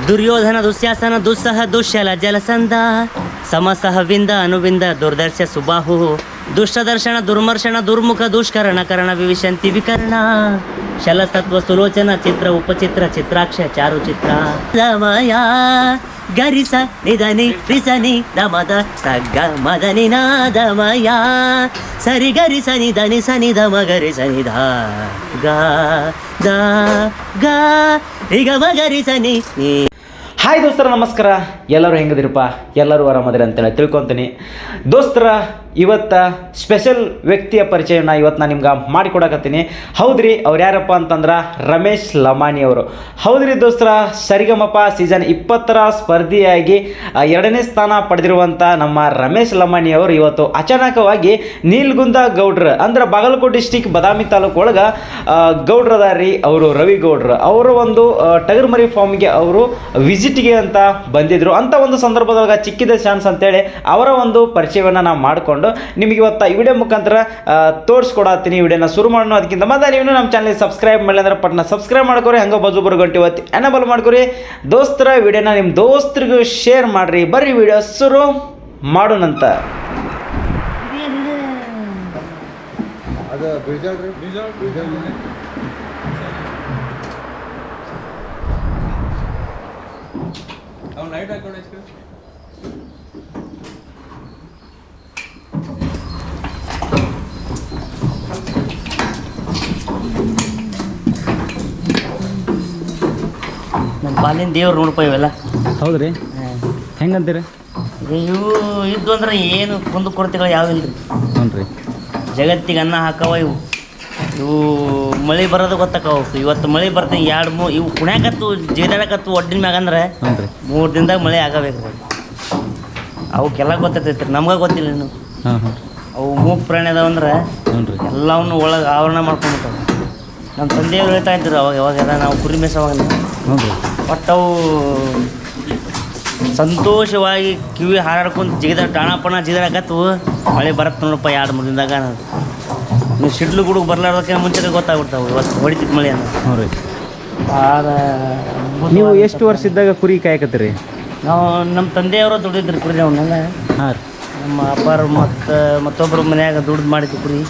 దుర్యోధన దుశ్శాసన దుస్సహ దుశ్శల జలసంద సమసహ వింద అనువింద దుర్దర్శ సుబాహు దుష్టదర్శన దుర్మర్శన దుర్ముఖ దుష్కరణ కరణ వివిశంతి వికరణ శలసత్వ సులోచన చిత్ర ఉపచిత్ర చిత్రాక్ష చారు చిత్ర ಗರಿಸ ನಿಧನಿ ರಿಸನಿ ದಮದ, ಸಗ್ಗ ಮದನಿ ನಾದಮಯ. ಸರಿ ಗರಿಸ ನಿಧನಿ, ಸನಿ ದಮ ಗರಿ ಸನಿ ದ, ಗ ದ, ಗ. ಈಗ ಮಗರಿ ಸನಿ ನೀ. ಹಾಯ್ ದೋಸ್ತರ, ನಮಸ್ಕಾರ. ಎಲ್ಲರೂ ಹೆಂಗದಿರಪ್ಪ? ಎಲ್ಲರೂ ಆರಾಮದಿರಿ ಅಂತೇಳಿ ತಿಳ್ಕೊತೀನಿ. ದೋಸ್ತರ, ಇವತ್ತು ಸ್ಪೆಷಲ್ ವ್ಯಕ್ತಿಯ ಪರಿಚಯನ ಇವತ್ತು ನಾನು ನಿಮ್ಗೆ ಮಾಡಿಕೊಡಕತ್ತೀನಿ. ಹೌದ್ರಿ, ಅವ್ರು ಯಾರಪ್ಪ ಅಂತಂದ್ರೆ ರಮೇಶ್ ಲಮಾಣಿ ಅವರು. ಹೌದ್ರಿ ದೋಸ್ತರ, ಸರಿಗಮಪ ಸೀಸನ್ ಇಪ್ಪತ್ತರ ಸ್ಪರ್ಧಿಯಾಗಿ ಎರಡನೇ ಸ್ಥಾನ ಪಡೆದಿರುವಂಥ ನಮ್ಮ ರಮೇಶ್ ಲಮಾಣಿ ಅವರು ಇವತ್ತು ಅಚಾನಕವಾಗಿ ನೀಲ್ಗುಂದ ಗೌಡ್ರ, ಅಂದ್ರೆ ಬಾಗಲಕೋಟೆ ಡಿಸ್ಟಿಕ್ ಬದಾಮಿ ತಾಲೂಕು ಒಳಗೆ ಗೌಡ್ರದಾರಿ ಅವರು ರವಿ ಗೌಡ್ರು ಅವರು ಒಂದು ಟಗರ್ ಟಗರ್ಮರಿ ಫಾರ್ಮ್ಗೆ ಅವರು ವಿಸಿಟ್ಗೆ ಅಂತ ಬಂದಿದ್ರು. ಅಂತ ಒಂದು ಸಂದರ್ಭದೊಳಗೆ ಚಿಕ್ಕಿದ ಚಾನ್ಸ್ ಅಂತೇಳಿ ಅವರ ಒಂದು ಪರಿಚಯವನ್ನು ನಾವು ಮಾಡಿಕೊಂಡು ನಿಮಗೆ ಇವತ್ತು ಈ ವಿಡಿಯೋ ಮುಖಾಂತರ ತೋರಿಸ್ಕೊಡತ್ತೀನಿ ವಿಡಿಯೋನ ಶುರು ಮಾಡೋಣ ಅದಕ್ಕಿಂತ ಮತ್ತೆ ನೀವು ನಮ್ಮ ಚಾನಲ್ ಸಬ್ಸ್ಕ್ರೈಬ್ ಮಾಡಿಲ್ಲ ಅಂದ್ರೆ ಪಟ್ನ ಸಬ್ಸ್ಕ್ರೈಬ್ ಮಾಡ್ಕೊರಿ, ಹಂಗೆ ಬಾಜು ಗಂಟೆ ಒತ್ತಿ ಎನಬಲ್ ಮಾಡ್ಕೊರಿ. ದೋಸ್ತರ ವಿಡಿಯೋನ ನಿಮ್ಮ ದೋಸ್ತರಿಗೂ ಶೇರ್ ಮಾಡ್ರಿ, ಬರ್ರಿ ವಿಡಿಯೋ ಶುರು ಮಾಡೋಣಂತ ಅದು ಬೀಜ ಬೀಜ ಬೀಜ ಅವ್ನು ಲೈಟ್ ಹಾಕೊಂಡು ಎಷ್ಟು ನಮ್ಮ ಪಾಲಿನ ದೇವ್ರು ನೋಡಪ್ಪ ಇವೆಲ್ಲ. ಹೌದ್ರಿ? ಹೆಂಗಂತೀರಿ? ಇವು ಇದ್ದು ಅಂದ್ರೆ ಏನು ಕುಂದು ಕೊರತೆಗಳು ಯಾವಿಲ್ಲ ರೀ ಹ್ಞೂ ರೀ ಜಗತ್ತಿಗೆ ಅನ್ನ ಹಾಕವ ಇವು. ಇವು ಮಳೆ ಬರೋದು ಗೊತ್ತಾಕವು ಇವತ್ತು ಮಳೆ ಬರ್ತೀನಿ ಎರಡು ಮೂ ಇವು ಕುಣ್ಯಾಕತ್ತು ಜೇದಾಡಕತ್ತು ಒಡ್ಡಿನ ಮ್ಯಾಗ ಅಂದ್ರೆ ಮೂರು ದಿನದಾಗ ಮಳೆ ಆಗಬೇಕು. ಅವಕ್ಕೆಲ್ಲ ಗೊತ್ತೈತೈತ್ರಿ ನಮ್ಗೆ ಗೊತ್ತಿಲ್ಲ ಇನ್ನು. ಅವು ಮೂಕ್ ಪ್ರಾಣಿ ಅದಾವ ಅಂದ್ರೆ ಎಲ್ಲವನ್ನು ಒಳಗೆ ಆವರಣ ಮಾಡ್ಕೊಂಡ್ಬಿಟ್ಟವು ನಮ್ಮ ತಂದೆಯವ್ರು ಹೇಳ್ತಾ ಇದ್ರು ಅವಾಗ ಯಾವಾಗೆಲ್ಲ ನಾವು ಕುರಿ ಮೇಸವಾಗ ಬಟ್ ಅವು ಸಂತೋಷವಾಗಿ ಕಿವಿ ಹಾರಾಡ್ಕೊಂಡು ಜಿಗಿದ ಟಾಣಪಣ ಜಿಗಿದಾಕತ್ತು ಮಳೆ ಬರತ್ತೆ ನೋಡಪ್ಪ ಎರಡು ಮೂರು ದಿನದಾಗ ಅನ್ನೋದು. ನೀವು ಸಿಡ್ಲು ಗುಡುಗು ಬರ್ಲಾರ್ದಕ್ಕೆ ಮುಂಚೆ ಗೊತ್ತಾಗ್ಬಿಡ್ತಾವೆ ಇವತ್ತು ಹೊಡಿತಿತ್ತು ಮಳೆ ಅಂತ. ಹ್ಞೂ ರೀ ಭಾಳ ನೀವು ಎಷ್ಟು ವರ್ಷ ಇದ್ದಾಗ ಕುರಿ ಕಾಯಕತ್ತೀರಿ? ನಾವು ನಮ್ಮ ತಂದೆಯವರು ದುಡಿದ್ರು ಕುರಿ ಅವನ್ನೆಲ್ಲ ಹಾಂ ರೀ. ನಮ್ಮ ಅಪ್ಪಾರು ಮತ್ತು ಮತ್ತೊಬ್ಬರು ಮನ್ಯಾಗ ದುಡ್ದು ಮಾಡಿದ್ದು ಕುರಿ.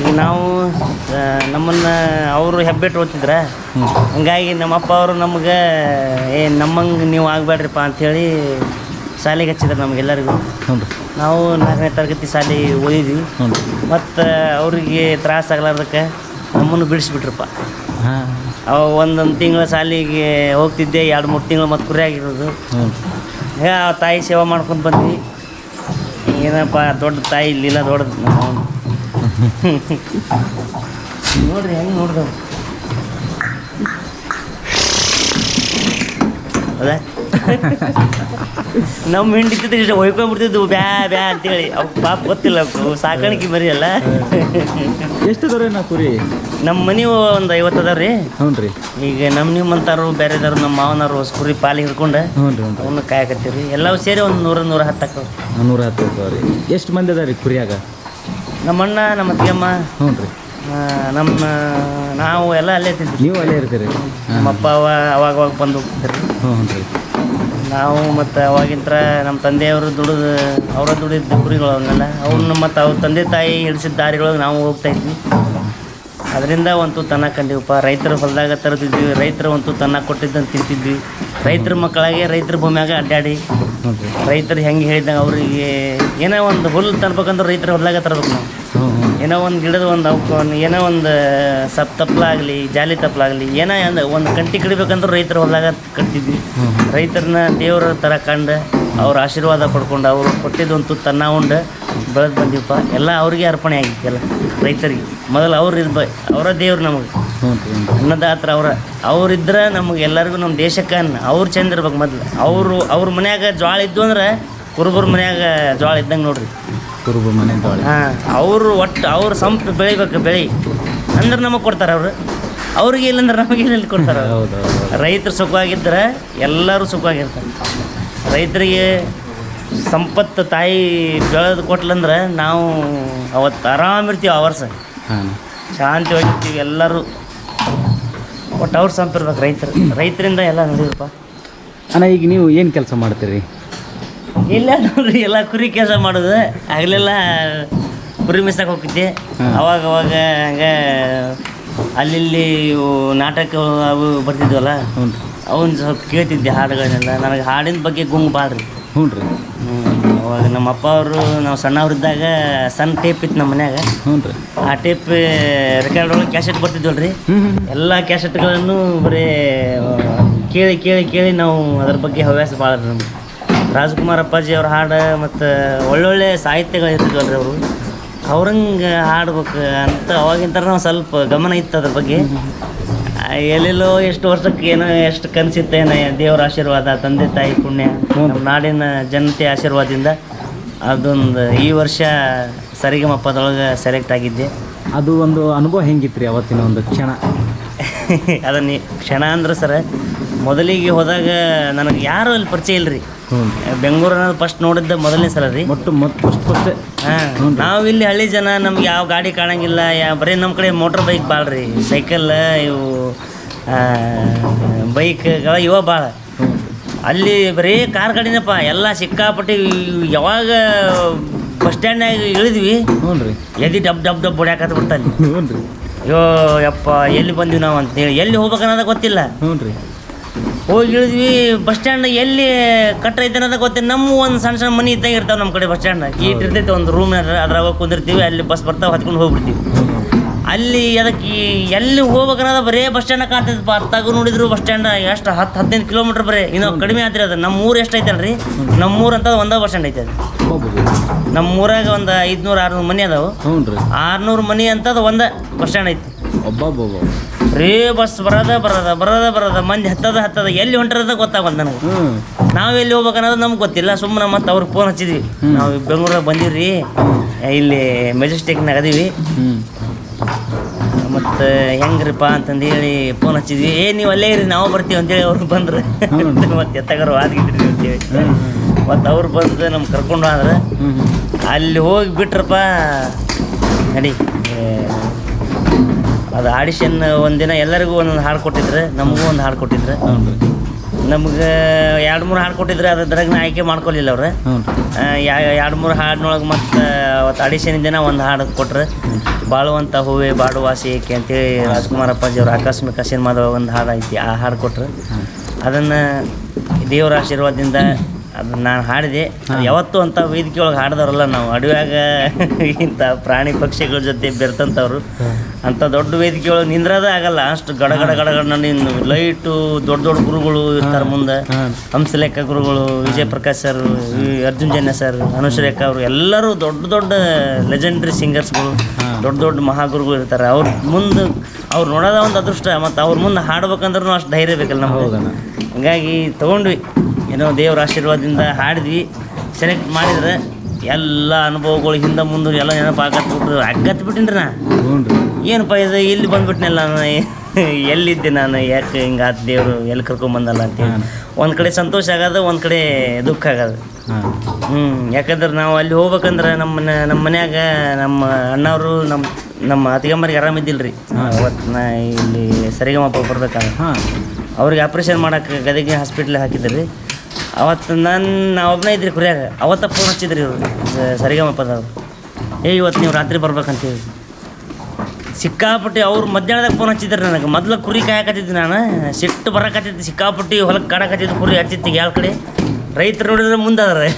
ಈಗ ನಾವು ನಮ್ಮನ್ನು ನಮ್ಮನ್ನ ಅವರು ಹೆಬ್ಬೆಟ್ಟು ಓದ್ತಿದ್ರ? ಹಂಗಾಗಿ ನಮ್ಮ ಅಪ್ಪ ಅವರು ನಮ್ಗೆ ಏ ನಮ್ಮಂಗೆ ನೀವು ಆಗಬೇಡ್ರಿಪ್ಪ ಅಂಥೇಳಿ ಶಾಲೆಗೆ ಹಚ್ಚಿದ್ರು ನಮಗೆಲ್ಲರಿಗೂ. ಹ್ಞೂ ನಾವು ನಾಲ್ಕನೇ ತರಗತಿ ಶಾಲೆ ಓದಿದ್ವಿ. ಹ್ಞೂ ಮತ್ತು ಅವರಿಗೆ ತ್ರಾಸ ಆಗಲಾರ್ದಕ್ಕೆ ನಮ್ಮನ್ನು ಬಿಡಿಸ್ಬಿಟ್ರಪ್ಪ. ಹಾಂ. ಅವ ಒಂದೊಂದು ತಿಂಗಳ ಶಾಲೆಗೆ ಹೋಗ್ತಿದ್ದೆ ಎರಡು ಮೂರು ತಿಂಗಳು ಮತ್ತು ಕುರಿ ಆಗಿರೋದು. ಹ್ಞೂ ಆ ತಾಯಿ ಸೇವಾ ಮಾಡ್ಕೊಂಡು ಬಂದ್ವಿ. ಏನಪ್ಪ ದೊಡ್ಡ ತಾಯಿ ಇಲ್ಲಿಲ್ಲ ದೊಡ್ಡದು. ನೋಡ್ರಿ ಹೆಂಗೆ ನೋಡ್ದವು ಅದ? ನಮ್ಮ ಹಿಂಡಿ ಇಷ್ಟ ಹೊಯ್ಕೊಂಡ್ಬಿಡ್ತಿದ್ವು ಬ್ಯಾ ಬ್ಯಾ ಅಂತೇಳಿ. ಅವ್ ಪಾಪ ಗೊತ್ತಿಲ್ಲ ಅವ್ಕು ಸಾಕಾಣಿಕೆ ಬರೀ ಅಲ್ಲ ಎಷ್ಟು ಅದಾವ್ರಿ ನಾ ಕುರಿ? ನಮ್ಮ ಮನೆ ಒಂದು ಐವತ್ತು ಅದಾವ ರೀ. ಹ್ಞೂ ರೀ. ಈಗ ನಮ್ಮ ನಿಮ್ಮಂತಾರು ಬೇರೆದಾರು ನಮ್ಮ ಮಾವನವರು ಕುರಿ ಪಾಲಿ ಹಿಡ್ಕೊಂಡು ಹ್ಞೂ ರೀ ಹ್ಞೂ ರೀ. ಅವನ್ನ ಕಾಯಕತ್ತೀವಿ ಎಲ್ಲವೂ ಸೇರಿ ಒಂದು ನೂರ ನೂರ ಹತ್ತು ಹಾಕವ್ ನೂರ ಹತ್ತು ರೀ. ಎಷ್ಟು ಮಂದಿ ಅದಾವ ರೀ ಕುರಿಯಾಗ? ನಮ್ಮ ಅಣ್ಣ ನಮ್ಮ ಅತ್ತಿಗೆಮ್ಮ. ಹ್ಞೂ ರೀ. ನಮ್ಮ ನಾವು ಎಲ್ಲ ಅಲ್ಲೇ ತಿಂತೀವಿ ನೀವು ಅಲ್ಲೇ ಇರ್ತೀರಿ? ನಮ್ಮ ಅಪ್ಪ ಅವ ಅವಾಗ ಅವಾಗ ಬಂದು ಹೋಗ್ತಾರೆ ಹ್ಞೂ ಹ್ಞೂ ರೀ. ನಾವು ಮತ್ತು ಅವಾಗಿಂತ್ರ ನಮ್ಮ ತಂದೆಯವರು ದುಡಿದು ಅವರ ದುಡಿದ ಕುರಿಗಳು ಅವನ್ನೆಲ್ಲ ಅವನ್ನ ಮತ್ತು ಅವ್ರ ತಂದೆ ತಾಯಿ ಹಿಡಿಸಿದ ದಾರಿಗಳೊಳಗೆ ನಾವು ಹೋಗ್ತಾ ಇದ್ವಿ. ಅದರಿಂದ ಒಂದು ತನ್ನ ಕಂಡಿವಪ್ಪ ರೈತರ ಹೊಲದಾಗ ತರ್ತಿದ್ವಿ ರೈತರ ಒಂದು ತನ್ನ ಕೊಟ್ಟಿದ್ದಂತ ತಿಂತಿದ್ವಿ. ರೈತರ ಮಕ್ಕಳಾಗೆ ರೈತರ ಭೂಮಿಯಾಗ ಅಡ್ಡಾಡಿ ರೈತರು ಹೆಂಗೆ ಹೇಳಿದಂಗೆ ಅವರಿಗೆ ಏನೋ ಒಂದು ಹುಲ್ಲು ತರ್ಬೇಕಂದ್ರೆ ರೈತರ ಹೊಲದಾಗ ತರಬೇಕು ನಾವು. ಏನೋ ಒಂದು ಗಿಡದ ಒಂದು ಅವಕ್ಕೆ ಏನೋ ಒಂದು ಸಪ್ ತಪ್ಪಲಾಗಲಿ ಜಾಲಿ ತಪ್ಪಲಾಗಲಿ ಏನೋ ಅಂದ್ರೆ ಒಂದು ಕಂಟಿ ಕಡಿಬೇಕಂದ್ರೆ ರೈತರ ಹೊಲದಾಗ ಕಟ್ಟಿದ್ವಿ ರೈತರನ್ನ ದೇವರ ಥರ ಕಂಡು, ಅವ್ರ ಆಶೀರ್ವಾದ ಪಡ್ಕೊಂಡು, ಅವರು ಕೊಟ್ಟಿದ್ದಂತೂ ತನ್ನ ಉಂಡು ಬೆಳೆದು ಬಂದಿವಪ್ಪ. ಎಲ್ಲ ಅವ್ರಿಗೆ ಅರ್ಪಣೆ ಆಗಿತ್ತು ಎಲ್ಲ ರೈತರಿಗೆ. ಮೊದಲು ಅವ್ರು ಇದು ಬ, ಅವರ ದೇವ್ರು ನಮಗೆ. ಅನ್ನದಾತ್ರ ಅವ್ರ ಅವರಿದ್ರೆ ನಮಗೆ ಎಲ್ಲರಿಗೂ ನಮ್ಮ ದೇಶಕ್ಕೆ ಅನ್ನ. ಅವ್ರು ಚಂದ ಇರ್ಬೇಕು ಮೊದಲು. ಅವರು, ಅವ್ರ ಮನ್ಯಾಗ ಜ್ವಾಳ ಇದ್ದು ಅಂದ್ರೆ ಕುರುಬರ ಮನ್ಯಾಗ ಜ್ವಾಳ ಇದ್ದಂಗೆ ನೋಡ್ರಿ. ಕುರುಬ ಮನೆ ಹಾಂ ಅವರು ಒಟ್ಟು ಅವ್ರು ಸಂಪ್ ಬೆಳಿಬೇಕು ಬೆಳಿ. ಅಂದ್ರೆ ನಮಗೆ ಕೊಡ್ತಾರೆ ಅವರು. ಅವ್ರಿಗೆ ಇಲ್ಲಂದ್ರೆ ನಮಗೆ ಇಲ್ಲಿ ಕೊಡ್ತಾರೆ ರೈತರು ಸುಖವಾಗಿದ್ದರೆ ಎಲ್ಲರೂ ಸುಖವಾಗಿರ್ತಾರೆ. ರೈತರಿಗೆ ಸಂಪತ್ತು ತಾಯಿ ಬೆಳೆದು ಕೊಟ್ಲಂದ್ರೆ ನಾವು ಅವತ್ತು ಆರಾಮಿರ್ತೀವಿ ಆ ವರ್ಷ. ಶಾಂತಿ ಶಾಂತಿವಾಗಿರ್ತೀವಿ ಎಲ್ಲರೂ. ಒಟ್ಟು ಅವ್ರು ಸಂಪಿರ್ಬೇಕು ರೈತರು. ರೈತರಿಂದ ಎಲ್ಲ ನಡೆಯಪ್ಪ ಅಣ್ಣ ಈಗ ನೀವು ಏನು ಕೆಲಸ ಮಾಡ್ತೀರಿ? ಇಲ್ಲ ನೋಡ್ರಿ ಎಲ್ಲ ಕುರಿ ಕೆಲಸ ಮಾಡೋದು. ಆಗಲೆಲ್ಲ ಕುರಿ ಮಿಸ್ಸಕ್ಕೆ ಹೋಗ್ತಿದ್ದೆ. ಅವಾಗ ಅವಾಗ ಹಂಗೆ ಅಲ್ಲಿ ಇವು ನಾಟಕ ಅವು ಬರ್ತಿದ್ವಲ್ಲ ಅವನು ರೀ. ಸ್ವಲ್ಪ ಕೇಳ್ತಿದ್ದೆ ಹಾಡುಗಳನ್ನೆಲ್ಲ. ನನಗೆ ಹಾಡಿನ ಬಗ್ಗೆ ಗುಂಗ್ ಬಾಳ್ರಿ ರೀ. ಹ್ಞೂ ರೀ ಅವಾಗ ನಮ್ಮ ಅಪ್ಪ ಅವರು ನಾವು ಸಣ್ಣವ್ರಿದ್ದಾಗ ಸಣ್ಣ ಟೇಪ್ ಇತ್ತು ನಮ್ಮ ಮನ್ಯಾಗ. ಹ್ಞೂ ರೀ. ಆ ಟೇಪ್ ರೆಕಾರ್ಡ್ ಒಳಗೆ ಕ್ಯಾಸೆಟ್ ಬರ್ತಿದ್ವಲ್ರಿ. ಹ್ಞೂ ಎಲ್ಲ ಕ್ಯಾಸೆಟ್ಗಳನ್ನು ಬರೀ ಕೇಳಿ ಕೇಳಿ ಕೇಳಿ ನಾವು ಅದ್ರ ಬಗ್ಗೆ ಹವ್ಯಾಸ ಭಾಳ ರೀ ನಮ್ಗೆ. ರಾಜ್ಕುಮಾರ್ ಅಪ್ಪಾಜಿ ಅವ್ರ ಹಾಡು ಮತ್ತು ಒಳ್ಳೊಳ್ಳೆ ಸಾಹಿತ್ಯಗಳು ರೀ ಅವರು. ಅವ್ರಂಗೆ ಹಾಡ್ಬೇಕು ಅಂತ ಅವಾಗಿಂತ ನಾವು ಸ್ವಲ್ಪ ಗಮನ ಇತ್ತು ಅದ್ರ ಬಗ್ಗೆ. ಎಲ್ಲೆಲ್ಲೋ ಎಷ್ಟು ವರ್ಷಕ್ಕೆ ಏನೋ ಎಷ್ಟು ಕನಸಿತ್ತೇನೋ ದೇವರ ಆಶೀರ್ವಾದ ತಂದೆ ತಾಯಿ ಪುಣ್ಯ ನಮ್ಮ ನಾಡಿನ ಜನತೆ ಆಶೀರ್ವಾದದಿಂದ ಅದೊಂದು ಈ ವರ್ಷ ಸರಿಗಮಪ್ಪದೊಳಗೆ ಸೆಲೆಕ್ಟ್ ಆಗಿದ್ದೆ. ಅದು ಒಂದು ಅನುಭವ ಹೆಂಗಿತ್ತು ರೀ ಅವತ್ತಿನ ಒಂದು ಕ್ಷಣ? ಅದನ್ನ ಕ್ಷಣ ಅಂದ್ರೆ ಸರ ಮೊದಲಿಗೆ ಹೋದಾಗ ನನಗೆ ಯಾರು ಅಲ್ಲಿ ಪರಿಚಯ ಇಲ್ಲ ರೀ ಬೆಂಗಳೂರು ಅನ್ನೋದು ಫಸ್ಟ್ ನೋಡಿದ್ದ ಮೊದಲನೇ ಸಲ ರೀ. ಮತ್ತು ಫಸ್ಟ್ ಫಸ್ಟ್ ಹಾಂ. ನಾವು ಇಲ್ಲಿ ಹಳ್ಳಿ ಜನ ನಮ್ಗೆ ಯಾವ ಗಾಡಿ ಕಾಣಂಗಿಲ್ಲ ಯಾ ಬರೀ ನಮ್ಮ ಕಡೆ ಮೋಟ್ರ್ ಬೈಕ್ ಭಾಳ ರೀ. ಸೈಕಲ್ ಇವು ಬೈಕ್ಗಳ ಇವ ಭಾಳ ಅಲ್ಲಿ ಬರೀ ಕಾರ್ ಗಾಡಿನಪ್ಪ ಎಲ್ಲ ಸಿಕ್ಕಾಪಟ್ಟಿ ಯಾವಾಗ ಬಸ್ ಸ್ಟ್ಯಾಂಡ್ನಾಗ ಇಳಿದ್ವಿ ಹ್ಞೂ ರೀ. ಎದಿ ಡಬ್ ಡಬ್ ಡಬ್ ಹೊಡ್ಯಾಕತ್ ಬಿಡ್ತಲ್ಲಿ ಹ್ಞೂ ರೀ. ಅಯ್ಯೋ ಯಪ್ಪ ಎಲ್ಲಿ ಬಂದ್ವಿ ನಾವು ಅಂತೇಳಿ. ಎಲ್ಲಿ ಹೋಗ್ಬೇಕನ್ನೋದ ಗೊತ್ತಿಲ್ಲ. ಹ್ಞೂ ರೀ. ಹೋಗಿ ಇಳಿದ್ವಿ ಬಸ್ ಸ್ಟ್ಯಾಂಡ್ ಎಲ್ಲಿ ಕಟ್ಟ ಐತೆ ಅನ್ನೋದು ಗೊತ್ತಿಲ್ಲ. ನಮ್ಮ ಒಂದು ಸಣ್ಣ ಸಣ್ಣ ಮನೆ ಇದ್ದಾಗ ಇರ್ತಾವೆ ನಮ್ಮ ಕಡೆ ಬಸ್ ಸ್ಟ್ಯಾಂಡ್. ಈಟ್ ಇರ್ತೈತೆ ಒಂದು ರೂಮ್ ಅದ್ರಾಗ ಕುಂದಿರ್ತೀವಿ ಅಲ್ಲಿ ಬಸ್ ಬರ್ತಾವೆ ಹತ್ಕೊಂಡು ಹೋಗ್ಬಿಡ್ತೀವಿ. ಅಲ್ಲಿ ಅದಕ್ಕೆ ಎಲ್ಲಿ ಹೋಗ್ಬೇಕನ್ನೋದ ಬರೇ ಬಸ್ ಸ್ಟ್ಯಾಂಡ್ ಕಾಣ್ತೈತೆ ಅತ್ತಾಗ ನೋಡಿದ್ರು ಬಸ್ ಸ್ಟ್ಯಾಂಡ್ ಎಷ್ಟು ಹತ್ತು ಹದಿನೈದು ಕಿಲೋಮೀಟ್ರ್ ಬರೀ. ಇನ್ನೂ ಕಡಿಮೆ ಆದ್ರಿ ಅದು. ನಮ್ಮ ಊರು ಎಷ್ಟು ಐತಲ್ರಿ? ನಮ್ಮ ಊರು ಅಂತ ಒಂದೇ ಬಸ್ ಸ್ಟ್ಯಾಂಡ್ ಐತೆ ಅದು. ನಮ್ಮ ಊರಾಗ ಒಂದು ಐದುನೂರು ಆರುನೂರು ಮನೆ ಅದಾವೆ. ಹ್ಞೂ ರೀ ಆರುನೂರು ಮನೆ ಅಂತದ ಒಂದೇ ಬಸ್ ಸ್ಟ್ಯಾಂಡ್ ಐತಿ. ಒಬ್ಬೊಬ್ಬ ರೇ ಬಸ್ ಬರೋದ ಬರೋದ ಬರೋದ ಬರೋದ ಮಂದಿ ಹತ್ತದ ಹತ್ತದ ಎಲ್ಲಿ ಹೊಂಟರದ ಗೊತ್ತಾಗಲ್ಲ ನನಗೆ. ಹ್ಞೂ ನಾವು ಎಲ್ಲಿ ಹೋಗ್ಬೇಕು ಅನ್ನೋದು ನಮ್ಗೆ ಗೊತ್ತಿಲ್ಲ ಸುಮ್ಮನೆ ಮತ್ತೆ ಅವ್ರಿಗೆ ಫೋನ್ ಹಚ್ಚಿದ್ವಿ. ನಾವು ಬೆಂಗಳೂರಾಗ ಬಂದಿವ್ರಿ. ಇಲ್ಲಿ ಮೆಜೆಸ್ಟಿಕ್ನಾಗ ಅದೀವಿ. ಹ್ಞೂ ಮತ್ತು ಹೆಂಗ್ರಿಪ್ಪ ಅಂತಂದು ಹೇಳಿ ಫೋನ್ ಹಚ್ಚಿದ್ವಿ. ಏ ನೀವು ಅಲ್ಲೇ ಇರಿ ನಾವು ಬರ್ತೀವಿ ಅಂತೇಳಿ ಅವ್ರು ಬಂದ್ರೆ. ಮತ್ತೆ ಎತ್ತಗಾರ ಆದ್ಗಿದ್ರಿ ಅಂತೇಳಿ. ಮತ್ತು ಅವ್ರು ಬಂದು ನಮ್ಗೆ ಕರ್ಕೊಂಡು ಹೋದ್ರೆ. ಅಲ್ಲಿ ಹೋಗಿ ಬಿಟ್ರಪ್ಪ. ನಡಿ ಅದು ಆಡಿಷನ್ ಒಂದಿನ ಎಲ್ಲರಿಗೂ ಒಂದೊಂದು ಹಾಡು ಕೊಟ್ಟಿದ್ರೆ, ನಮಗೂ ಒಂದು ಹಾಡು ಕೊಟ್ಟಿದ್ರೆ. ನಮ್ಗೆ ಎರಡು ಮೂರು ಹಾಡು ಕೊಟ್ಟಿದ್ರೆ ಅದ್ರಾಗ ನಾ ಆಯ್ಕೆ ಮಾಡ್ಕೊಲಿಲ್ಲ ಅವ್ರು. ಎರಡು ಮೂರು ಹಾಡಿನೊಳಗೆ ಮತ್ತು ಅವತ್ತು ಆಡಿಷನ್ ದಿನ ಒಂದು ಹಾಡು ಕೊಟ್ರು. ಬಾಳುವಂಥ ಹೂವೆ ಬಾಡುವಾಸಿ ಏಕೆ ಅಂತೇಳಿ ರಾಜ್ಕುಮಾರ್ ಅಪ್ಪಾಜಿ ಅವ್ರು ಆಕಸ್ಮಿಕ ಸಿನಿಮಾದ ಒಂದು ಹಾಡು ಐತಿ, ಆ ಹಾಡು ಕೊಟ್ರು. ಅದನ್ನು ದೇವರ ಆಶೀರ್ವಾದದಿಂದ ಅದನ್ನ ನಾನು ಹಾಡಿದೆ. ಯಾವತ್ತು ಅಂತ ವೇದಿಕೆ ಒಳಗೆ ಹಾಡ್ದವ್ರಲ್ಲ ನಾವು. ಅಡುವಾಗ ಇಂಥ ಪ್ರಾಣಿ ಪಕ್ಷಿಗಳ ಜೊತೆ ಬೆರ್ತಂಥವ್ರು ಅಂಥ ದೊಡ್ಡ ವೇದಿಕೆ ಒಳಗೆ ನಿಂದ್ರದ ಆಗಲ್ಲ. ಅಷ್ಟು ಗಡ ಗಡ ಗಡ ಗಡ ನಿಂದು ಲೈಟು ದೊಡ್ಡ ದೊಡ್ಡ ಗುರುಗಳು ಇರ್ತಾರೆ ಮುಂದೆ. ಹಂಸಲೇಖ ಗುರುಗಳು ವಿಜಯ್ ಪ್ರಕಾಶ್ ಸರ್ ಅರ್ಜುನ್ ಜನ್ಯ ಸರ್ ಅನುಶ್ರೇಖ ಅವರು ಎಲ್ಲರೂ ದೊಡ್ಡ ದೊಡ್ಡ ಲೆಜೆಂಡ್ರಿ ಸಿಂಗರ್ಸ್ಗಳು ದೊಡ್ಡ ದೊಡ್ಡ ಮಹಾಗುರುಗಳು ಇರ್ತಾರೆ. ಅವ್ರ ಮುಂದೆ ಅವ್ರು ನೋಡೋದ ಒಂದು ಅದೃಷ್ಟ. ಮತ್ತು ಅವ್ರ ಮುಂದೆ ಹಾಡ್ಬೇಕಂದ್ರೂ ಅಷ್ಟು ಧೈರ್ಯ ಬೇಕಲ್ಲ ನಮ್ಗೆ. ಹಂಗಾಗಿ ತೊಗೊಂಡ್ವಿ. ಏನೋ ದೇವ್ರ ಆಶೀರ್ವಾದದಿಂದ ಹಾಡಿದ್ವಿ ಸೆಲೆಕ್ಟ್ ಮಾಡಿದ್ರೆ ಎಲ್ಲ ಅನುಭವಗಳು ಹಿಂದೆ ಮುಂದೆ ಎಲ್ಲ ನೆನಪು ಆಗತ್ಬಿಟ್ರು ಅಗ್ಗತ್ ಬಿಟ್ಟಿನ್ರಿ ನಾ ಏನಪ್ಪ ಇದು ಇಲ್ಲಿ ಬಂದ್ಬಿಟ್ನಲ್ಲ ನಾನು? ಎಲ್ಲಿದ್ದೆ ನಾನು? ಯಾಕೆ ಹಿಂಗೆ ಆತ ದೇವರು? ಎಲ್ಲಿ ಕರ್ಕೊಂಬಂದಲ್ಲ ಅಂತೇಳಿ ಒಂದು ಕಡೆ ಸಂತೋಷ ಆಗೋದು ಒಂದು ಕಡೆ ದುಃಖ ಆಗೋದು. ಹ್ಞೂ ಯಾಕಂದ್ರೆ ನಾವು ಅಲ್ಲಿ ಹೋಗ್ಬೇಕಂದ್ರೆ ನಮ್ಮ ನಮ್ಮ ಮನ್ಯಾಗ ನಮ್ಮ ಅಣ್ಣವರು ನಮ್ಮ ನಮ್ಮ ಅತಿಗಮ್ಮರಿಗೆ ಆರಾಮಿದ್ದಿಲ್ಲ ರೀ ಅವತ್ತು ನಾ ಇಲ್ಲಿ ಸರಿಗಮಪ್ಪ ಬರ್ಬೇಕಾದ್ರೆ. ಹಾಂ. ಅವ್ರಿಗೆ ಆಪ್ರೇಷನ್ ಮಾಡಕ್ಕೆ ಗದಗಿನ ಹಾಸ್ಪಿಟ್ಲಿಗೆ ಹಾಕಿದ್ರಿ. ರೀ ಅವತ್ತು ನನ್ನ ಒಬ್ಬನೇ ಇದ್ರಿ ಕುರಿಯಾಗ. ಅವತ್ತ ಫೋನ್ ಹಚ್ಚಿದ್ರಿ ಇವರು. ಸರಿಗಮಪ್ಪದವ್ರು ಏ, ಇವತ್ತು ನೀವು ರಾತ್ರಿ ಬರ್ಬೇಕಂತೇಳಿ ಸಿಕ್ಕಾಪಟ್ಟಿ ಅವ್ರು ಮಧ್ಯಾಹ್ನದಾಗ ಫೋನ್ ಹಚ್ಚಿದ್ರು ನನಗೆ. ಮೊದ್ಲು ಕುರಿ ಕಾಯಕತ್ತಿದ್ದೆ ನಾನು. ಸಿಟ್ಟು ಬರಕತ್ತಿದ್ದೆ ಸಿಕ್ಕಾಪಟ್ಟಿ ಹೊಲಕ್ಕೆ ಕಾಡಕತ್ತಿದ್ದು ಕುರಿ ಹಚ್ಚಿತ್ತು ಯಾವ ಕಡೆ. ರೈತರು ನೋಡಿದ್ರೆ ಮುಂದಾದ್ರೆ.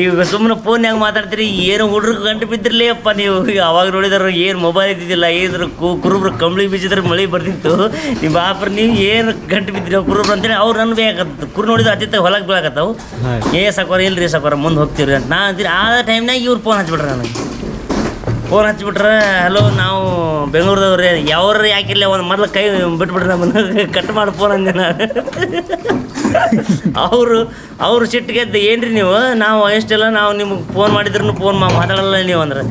ಈಗ ಸುಮ್ಮನೆ ಫೋನ್ಯಾಗ ಮಾತಾಡ್ತೀರಿ ಏನು ಹುಡುಗರು ಗಂಟು ಬಿದ್ದಿರಲಿ ಅಪ್ಪ ನೀವು ಅವಾಗ ನೋಡಿದ್ರು ಏನು ಮೊಬೈಲ್ ಇದ್ದಿದ್ದಿಲ್ಲ ಏನಿದ್ರು ಕು ಕುರುಬ್ರು ಕಂಬಳಿ ಬೀಜಿದ್ರೆ ಮಳೆ ಬರ್ತಿತ್ತು. ನಿಮ್ಮ ಆಪರ್ ನೀವು ಏನು ಗಂಟು ಬಿದ್ದಿರಿ ಕುರುಬ್ರು ಅಂತೇಳಿ ಅವ್ರು ನನ್ ಬೇಕಾಗತ್ತೆ ಕುರು ನೋಡಿದ್ರೆ ಅತಿತ್ತ ಹೊಲಕ್ಕೆ ಬೀಳಕತ್ತಾವು. ಏ ಸಾಕೋರ ಇಲ್ರಿ ಸಾಕೋರ ಮುಂದೆ ಹೋಗ್ತೀವಿ ಅಂತ. ನಾ ಅಂತೀರಿ ಆ ಟೈಮ್ನಾಗ ಇವ್ರು ಫೋನ್ ಹಚ್ಬಿಟ್ರೆ ನನಗೆ. ಫೋನ್ ಹಚ್ಬಿಟ್ರೆ ಹಲೋ, ನಾವು ಬೆಂಗಳೂರದವ್ರಿ, ಯಾವ್ರ ಯಾಕಿಲ್ಲ ಒಂದು ಮೊದಲು ಕೈ ಬಿಟ್ಬಿಟ್ರೆ ನಮ್ಮನ್ನು ಕಟ್ ಮಾಡಿ ಫೋನ್ ಅಂದೆ ನಾನು. ಅವರು ಅವರು ಸಿಟ್ಟಿಗೆದ್ದು ಏನ್ರಿ ನೀವು? ನಾವು ಎಷ್ಟೆಲ್ಲ ನಾವು ನಿಮ್ಗೆ ಫೋನ್ ಮಾಡಿದ್ರು ಫೋನ್ ಮಾತಾಡಲ್ಲ ನೀವು? ಅಂದ್ರೆ,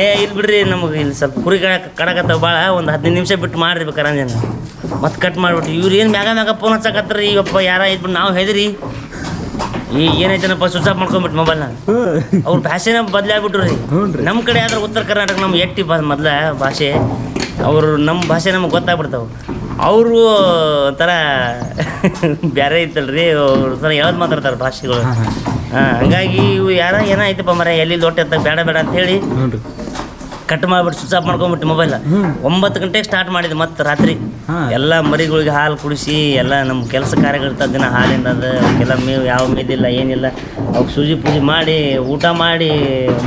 ಏ ಇಲ್ಲಿ ಬಿಡ್ರಿ, ನಮಗೆ ಇಲ್ಲಿ ಸ್ವಲ್ಪ ಕುರಿ ಕಡ ಕಡಕತ್ತಾವ ಭಾಳ ಒಂದು ಹದಿನೈದು ನಿಮಿಷ ಬಿಟ್ಟು ಮಾಡ್ರಿ ಬೇಕಾರೆ ಮತ್ತೆ ಕಟ್ ಮಾಡಿಬಿಟ್ಟು, ಇವ್ರು ಏನು ಮ್ಯಾಗ ಮ್ಯಾಗ ಫೋನ್ ಹಚ್ಚಕತ್ತಾರೆ ಈಗಪ್ಪ ಯಾರ ಇದ್ಬಿಟ್ಟು ನಾವು ಹೆದ್ರಿ? ಈ ಏನೈತನಪ್ಪ ಸ್ವಿಚ್ ಆಫ್ ಮಾಡ್ಕೊಂಬಿಟ್ಟು ಮೊಬೈಲ್ನ ಅವ್ರ ಭಾಷೆನ ಬದಲಾಗ್ಬಿಟ್ರು ರೀ. ನಮ್ಮ ಕಡೆ ಆದ್ರೆ ಉತ್ತರ ಕರ್ನಾಟಕ ನಮ್ಮ ಎಟ್ಟಿ ಬಾ ಮೊದ್ಲ ಭಾಷೆ. ಅವರು ನಮ್ಮ ಭಾಷೆ ನಮಗೆ ಗೊತ್ತಾಗ್ಬಿಡ್ತಾವೆ. ಅವರು ಒಂಥರ ಬೇರೆ ಇತ್ತಲ್ರಿ ಅವ್ರ ಥರ ಯಾವ್ದು ಮಾತಾಡ್ತಾರೆ ಭಾಷೆಗಳು. ಹಾಂ ಹಂಗಾಗಿ ಇವು ಯಾರ ಏನಾಯ್ತಪ್ಪ ಮರ ಎಲ್ಲಿ ದೊಡ್ಡ ಎತ್ತ ಬೇಡ ಬೇಡ ಅಂತ ಹೇಳಿ ಕಟ್ ಮಾಡ್ಬಿಟ್ಟು ಸ್ವಿಚ್ ಆಫ್ ಮಾಡ್ಕೊಂಬಿಟ್ಟು ಮೊಬೈಲ್. ಒಂಬತ್ತು ಗಂಟೆಗೆ ಸ್ಟಾರ್ಟ್ ಮಾಡಿದ್ದು ಮತ್ತೆ ರಾತ್ರಿ. ಎಲ್ಲ ಮರಿಗಳಿಗೆ ಹಾಲು ಕುಡಿಸಿ ಎಲ್ಲ ನಮ್ಮ ಕೆಲಸ ಕಾರ್ಯಗಳಿರ್ತದೆ ದಿನ ಹಾಲಿಂದ ಅದು ಅವಕ್ಕೆಲ್ಲ ಮೇವು ಯಾವ ಮೇದಿಲ್ಲ ಏನಿಲ್ಲ. ಅವ್ಕೆ ಸೂಜಿ ಪೂಜಿ ಮಾಡಿ ಊಟ ಮಾಡಿ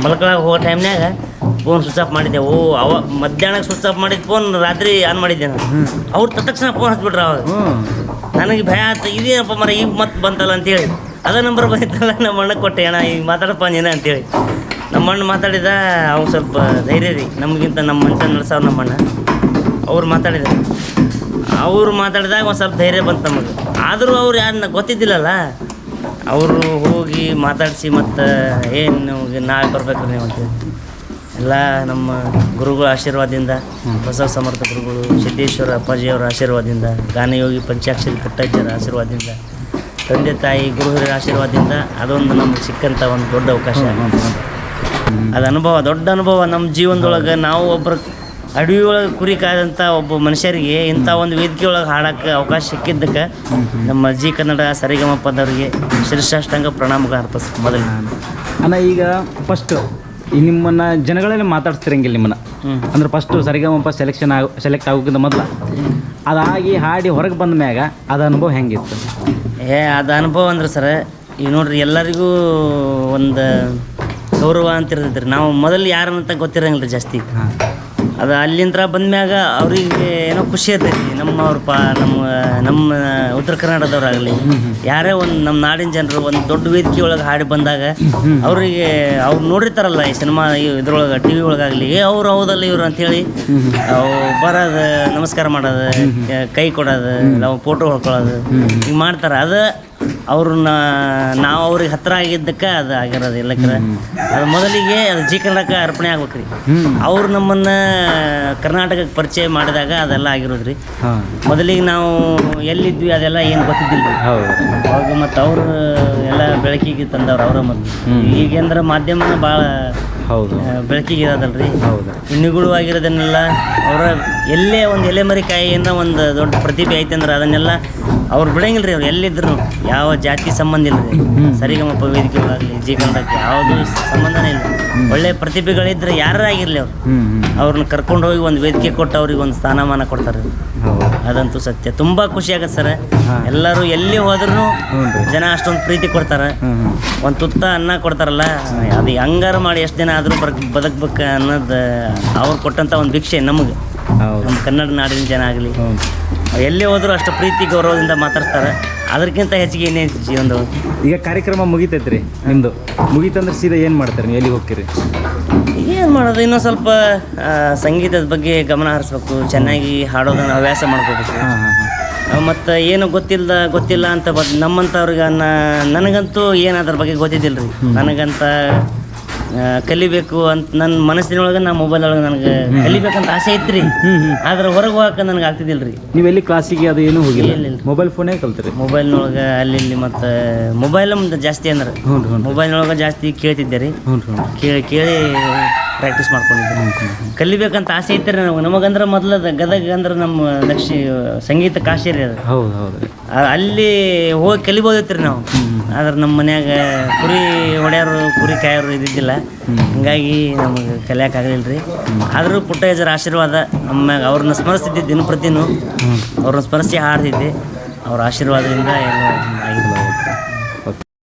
ಮಲ್ಕೊಳಗೆ ಹೋಗೋ ಟೈಮ್ನಾಗ ಫೋನ್ ಸ್ವಿಚ್ ಆಫ್ ಮಾಡಿದ್ದೆ. ಓ ಅವ ಮಧ್ಯಾಹ್ನಕ್ಕೆ ಸ್ವಿಚ್ ಆಫ್ ಮಾಡಿದ್ದು ಫೋನ್ ರಾತ್ರಿ ಆನ್ ಮಾಡಿದ್ದೆ ನಾನು. ಅವ್ರು ತಕ್ಷಣ ಫೋನ್ ಹಚ್ಬಿಟ್ರೆ ಅವಾಗ. ನನಗೆ ಭಯ ಆಯ್ತು ಇದೇನಪ್ಪ ಮರ ಈಗ ಮತ್ತೆ ಬಂತಲ್ಲ ಅಂತೇಳಿ. ಅದ ನಂಬರ್ ಬಂದಿತ್ತಲ್ಲ ನಮ್ಮ ಅಣ್ಣ ಕೊಟ್ಟೆ ಅಣ್ಣ ಈಗ ಮಾತಾಡಪ್ಪ ನೀನ ಅಂತೇಳಿ. ನಮ್ಮ ಅಣ್ಣ ಮಾತಾಡಿದ, ಅವ್ನು ಸ್ವಲ್ಪ ಧೈರ್ಯ ರೀ. ನಮಗಿಂತ ನಮ್ಮ ಮನುಷ್ಯ ನಮ್ಮ ಅಣ್ಣ ಅವ್ರು ಮಾತಾಡಿದ ಅವರು ಮಾತಾಡಿದಾಗ ಒಂದು ಸ್ವಲ್ಪ ಧೈರ್ಯ ಬಂತು ನಮಗೆ. ಆದರೂ ಅವ್ರು ಯಾರನ್ನ ಗೊತ್ತಿದ್ದಿಲ್ಲಲ್ಲ. ಅವರು ಹೋಗಿ ಮಾತಾಡಿಸಿ ಮತ್ತು, ಏನು ನಮಗೆ ನಾಳೆ ಬರ್ಬೇಕು ನೀವು ಅಂತ ಎಲ್ಲ ನಮ್ಮ ಗುರುಗಳ ಆಶೀರ್ವಾದದಿಂದ, ಹೊಸ ಸಮರ್ಥ ಗುರುಗಳು, ಸಿದ್ದೇಶ್ವರ ಅಪ್ಪಾಜಿಯವರ ಆಶೀರ್ವಾದದಿಂದ, ಗಾನಯೋಗಿ ಪಂಚಾಕ್ಷರಿ ಪುಟ್ಟಜ್ಜರ ಆಶೀರ್ವಾದದಿಂದ, ತಂದೆ ತಾಯಿ ಗುರು ಹಿರಿಯರ ಆಶೀರ್ವಾದದಿಂದ, ಅದೊಂದು ನಮ್ಗೆ ಸಿಕ್ಕಂಥ ಒಂದು ದೊಡ್ಡ ಅವಕಾಶ. ಅದು ಅನುಭವ ದೊಡ್ಡ ಅನುಭವ ನಮ್ಮ ಜೀವನದೊಳಗೆ ನಾವು ಒಬ್ಬರು ಅಡವಿ ಒಳಗೆ ಕುರಿ ಕಾದಂಥ ಒಬ್ಬ ಮನುಷ್ಯರಿಗೆ ಇಂಥ ಒಂದು ವೇದಿಕೆ ಒಳಗೆ ಹಾಡೋಕ್ಕೆ ಅವಕಾಶ ಸಿಕ್ಕಿದ್ದಕ್ಕೆ ನಮ್ಮ ಜಿ ಕನ್ನಡ ಸರಿಗಮಪ್ಪದವರಿಗೆ ಶಿರಸಾಷ್ಟಾಂಗ ಪ್ರಣಾಮಗಳು ಅರ್ಪಿಸ್ ಮೊದಲು ಅಣ್ಣ ಈಗ ಫಸ್ಟು ಈ ನಿಮ್ಮನ್ನ ಜನಗಳಲ್ಲಿ ಮಾತಾಡ್ಸ್ತಿರಂಗಿಲ್ಲ ನಿಮ್ಮನ್ನು. ಅಂದ್ರೆ ಫಸ್ಟು ಸರಿಗಮಪ್ಪ ಸೆಲೆಕ್ಷನ್ ಆಗ ಸೆಲೆಕ್ಟ್ ಆಗೋಕ್ಕಿಂತ ಮೊದಲು. ಅದಾಗಿ ಹಾಡಿ ಹೊರಗೆ ಬಂದ ಮ್ಯಾಗ ಅದು ಅನುಭವ ಹೆಂಗಿತ್ತು? ಏ ಅದು ಅನುಭವ ಅಂದ್ರೆ ಸರ ಈಗ ನೋಡ್ರಿ ಎಲ್ಲರಿಗೂ ಒಂದು ಗೌರವ ಅಂತ ಇರ್ತೈತೆ ರೀ ನಾವು ಮೊದಲು ಯಾರನ್ನಂತ ಗೊತ್ತಿರಂಗಿಲ್ಲ ರೀ ಜಾಸ್ತಿ ಅದು ಅಲ್ಲಿಂದ ಬಂದ್ಮ್ಯಾಗ ಅವ್ರಿಗೆ ಏನೋ ಖುಷಿ ಇರ್ತೈತಿ ನಮ್ಮ ಅವ್ರ ಪಾ ನಮ್ಮ ನಮ್ಮ ಉತ್ತರ ಕರ್ನಾಟಕದವ್ರಾಗಲಿ ಯಾರೇ ಒಂದು ನಮ್ಮ ನಾಡಿನ ಜನರು ಒಂದು ದೊಡ್ಡ ವೇದಿಕೆ ಒಳಗೆ ಹಾಡಿ ಬಂದಾಗ ಅವರಿಗೆ ಅವ್ರು ನೋಡಿರ್ತಾರಲ್ಲ ಈ ಸಿನಿಮಾ ಇದ್ರೊಳಗೆ ಟಿ ವಿ ಒಳಗಾಗಲಿ ಏ ಅವ್ರು ಹೌದಲ್ಲ ಇವ್ರು ಅಂತೇಳಿ ಅವು ಬರೋದು ನಮಸ್ಕಾರ ಮಾಡೋದು ಕೈ ಕೊಡೋದು ನಾವು ಫೋಟೋ ಹೊಡ್ಕೊಳ್ಳೋದು ಹಿಂಗೆ ಮಾಡ್ತಾರೆ. ಅದು ಅವ್ರನ್ನ ನಾವು ಅವ್ರಿಗೆ ಹತ್ರ ಆಗಿದ್ದಕ್ಕೆ ಅದು ಆಗಿರೋದು ಇಲ್ಲಕ್ರೆ ಅದು ಮೊದಲಿಗೆ ಅದು ಜಿ ಕನ್ನಡಕ್ಕೆ ಅರ್ಪಣೆ ಆಗ್ಬೇಕ್ರಿ. ರೀ ಅವ್ರು ನಮ್ಮನ್ನ ಕರ್ನಾಟಕಕ್ಕೆ ಪರಿಚಯ ಮಾಡಿದಾಗ ಅದೆಲ್ಲ ಆಗಿರೋದು ರೀ ಹಾಂ. ಮೊದಲಿಗೆ ನಾವು ಎಲ್ಲಿದ್ವಿ ಅದೆಲ್ಲ ಏನು ಗೊತ್ತಿದ್ದಿಲ್ಲ. ಹೌದು. ಅವಾಗ ಮತ್ತು ಅವರು ಎಲ್ಲ ಬೆಳಕಿಗೆ ತಂದವ್ರು ಅವರ ಮೊದಲು ಈಗೇಂದ್ರೆ ಮಾಧ್ಯಮ ಮಾಧ್ಯಮನ ಭಾಳ ಹೌದು. ಬೆಳಕಿಗೆ ಇರೋದಲ್ರಿ. ಹೌದು. ನಿಗೂಢವಾಗಿರೋದನ್ನೆಲ್ಲ ಅವರ ಎಲ್ಲೇ ಒಂದು ಎಲೆ ಮರಿ ಕಾಯಿಯಿಂದ ಒಂದು ದೊಡ್ಡ ಪ್ರತಿಭೆ ಐತೆ ಅಂದ್ರೆ ಅದನ್ನೆಲ್ಲ ಅವ್ರು ಬಿಡಂಗಿಲ್ಲ ರೀ ಅವ್ರು ಎಲ್ಲಿದ್ರು ಯಾವ ಜಾತಿ ಸಂಬಂಧ ಇಲ್ಲ ರೀ ಸರಿಗಮಪ ವೇದಿಕೆ ಆಗಲಿ ಜಿ ಕನ್ನಡಕ್ಕೆ ಯಾವುದು ಸಂಬಂಧನೇ ಇಲ್ಲ. ಒಳ್ಳೆ ಪ್ರತಿಭೆಗಳಿದ್ರೆ ಯಾರೇ ಆಗಿರಲಿ ಅವ್ರು. ಅವ್ರನ್ನ ಕರ್ಕೊಂಡು ಹೋಗಿ ಒಂದು ವೇದಿಕೆ ಕೊಟ್ಟು ಅವ್ರಿಗೆ ಒಂದು ಸ್ಥಾನಮಾನ ಕೊಡ್ತಾರೆ. ಅದಂತೂ ಸತ್ಯ. ತುಂಬಾ ಖುಷಿ ಆಗತ್ತೆ ಸರ್. ಎಲ್ಲರೂ ಎಲ್ಲಿ ಹೋದ್ರು ಜನ ಅಷ್ಟೊಂದು ಪ್ರೀತಿ ಕೊಡ್ತಾರೆ. ಒಂದು ತುತ್ತ ಅನ್ನ ಕೊಡ್ತಾರಲ್ಲ ಅದು ಹಂಗಾರ ಮಾಡಿ ಎಷ್ಟು ದಿನ ಆದರೂ ಬರ್ ಬದುಕ್ಬೇಕು ಅನ್ನೋದು ಅವ್ರು ಕೊಟ್ಟಂತ ಒಂದು ಭಿಕ್ಷೆ ನಮಗೆ. ನಮ್ಮ ಕನ್ನಡ ನಾಡಿನ ಜನ ಆಗಲಿ. ಎಲ್ಲಿ ಹೋದ್ರು ಅಷ್ಟು ಪ್ರೀತಿ ಗೌರವದಿಂದ ಮಾತಾಡ್ತಾರೆ ಅದಕ್ಕಿಂತ ಹೆಚ್ಚಿಗೆ ಏನೇ ಜೀವನದ ಈಗ ಕಾರ್ಯಕ್ರಮ ಮುಗಿತೈತ್ರಿ ನಿಮ್ಮದು ಮುಗಿತಂದ್ರೆ ಸೀದಾ ಏನು ಮಾಡ್ತಾರೆ ನೀವು? ಎಲ್ಲಿಗೆ ಹೋಗ್ತೀರಿ? ಏನು ಮಾಡೋದು ಇನ್ನೊಂದು ಸ್ವಲ್ಪ ಸಂಗೀತದ ಬಗ್ಗೆ ಗಮನ ಹರಿಸ್ಬೇಕು. ಚೆನ್ನಾಗಿ ಹಾಡೋದನ್ನು ಹವ್ಯಾಸ ಮಾಡ್ಕೋಬೇಕು. ಮತ್ತು ಏನು ಗೊತ್ತಿಲ್ಲ ಗೊತ್ತಿಲ್ಲ ಅಂತ ಬ ನಮ್ಮಂಥವ್ರಿಗೆ ನ- ನನಗಂತೂ ಏನು ಅದ್ರ ಬಗ್ಗೆ ಗೊತ್ತಿದ್ದಿಲ್ಲ ರೀ ನನಗಂತ ಕಲಿಬೇಕು ಅಂತ ನನ್ನ ಮನಸ್ಸಿನೊಳಗೆ ನಾ ಮೊಬೈಲ್ ಒಳಗೆ ನನಗೆ ಕಲಿಬೇಕಂತ ಆಸೆ ಇತ್ತು ಹ್ಞೂ ಆದ್ರೆ ಹೊರಗೆ ಹೋಗಕ್ಕೆ ನನಗೆ ಆಗ್ತಿದ್ದಿಲ್ಲ ರೀ ನೀವು ಎಲ್ಲಿ ಕ್ಲಾಸಿಗೆ ಅದು ಏನು ಹೋಗಿಲ್ಲ. ಮೊಬೈಲ್ ಫೋನೇ ಕಲ್ತ್ರಿ? ಮೊಬೈಲ್ನೊಳಗೆ ಅಲ್ಲಿ ಇಲ್ಲಿ ಮತ್ತು ಮೊಬೈಲ್ ಜಾಸ್ತಿ ಅಂದ್ರೆ. ಮೊಬೈಲ್ನೊಳಗೆ ಜಾಸ್ತಿ ಕೇಳ್ತಿದ್ದೆ ರೀ. ಕೇಳಿ ಕೇಳಿ ಪ್ರಾಕ್ಟೀಸ್ ಮಾಡ್ಕೊಂಡಿದ್ದೆ. ಕಲಿಬೇಕಂತ ಆಸೆ ಐತ್ರಿ ನಮಗೆ ನಮಗಂದ್ರೆ ಮೊದಲು ಗದಗ ಅಂದ್ರೆ ನಮ್ಮ ದಕ್ಷಿ ಸಂಗೀತ ಕಾಶಿ ರೀ ಅದು. ಹೌದು ಹೌದು. ಅಲ್ಲಿ ಹೋಗಿ ಕಲಿಬೋದಿತ್ತು ರೀ ನಾವು. ಆದ್ರೆ ನಮ್ಮ ಮನ್ಯಾಗ ಕುರಿ ಒಡೆಯರು ಕುರಿ ಕಾಯೋರು ಇದ್ದಿದ್ದಿಲ್ಲ. ಹಂಗಾಗಿ ನಮಗೆ ಕಲಿಯೋಕ್ಕಾಗಲಿಲ್ಲ ರೀ ಆದರೂ ಪುಟ್ಟಯ್ಯಜರ ಆಶೀರ್ವಾದ ನಮ್ಮ ಅವ್ರನ್ನ ಸ್ಮರಿಸ್ತಿದ್ದೆ ದಿನಪ್ರತಿನೂ ಅವ್ರನ್ನ ಸ್ಮರಿಸಿ ಹಾಡ್ತಿದ್ದೆ. ಅವ್ರ ಆಶೀರ್ವಾದದಿಂದ ಎಲ್ಲ ಆಗಿದೆ.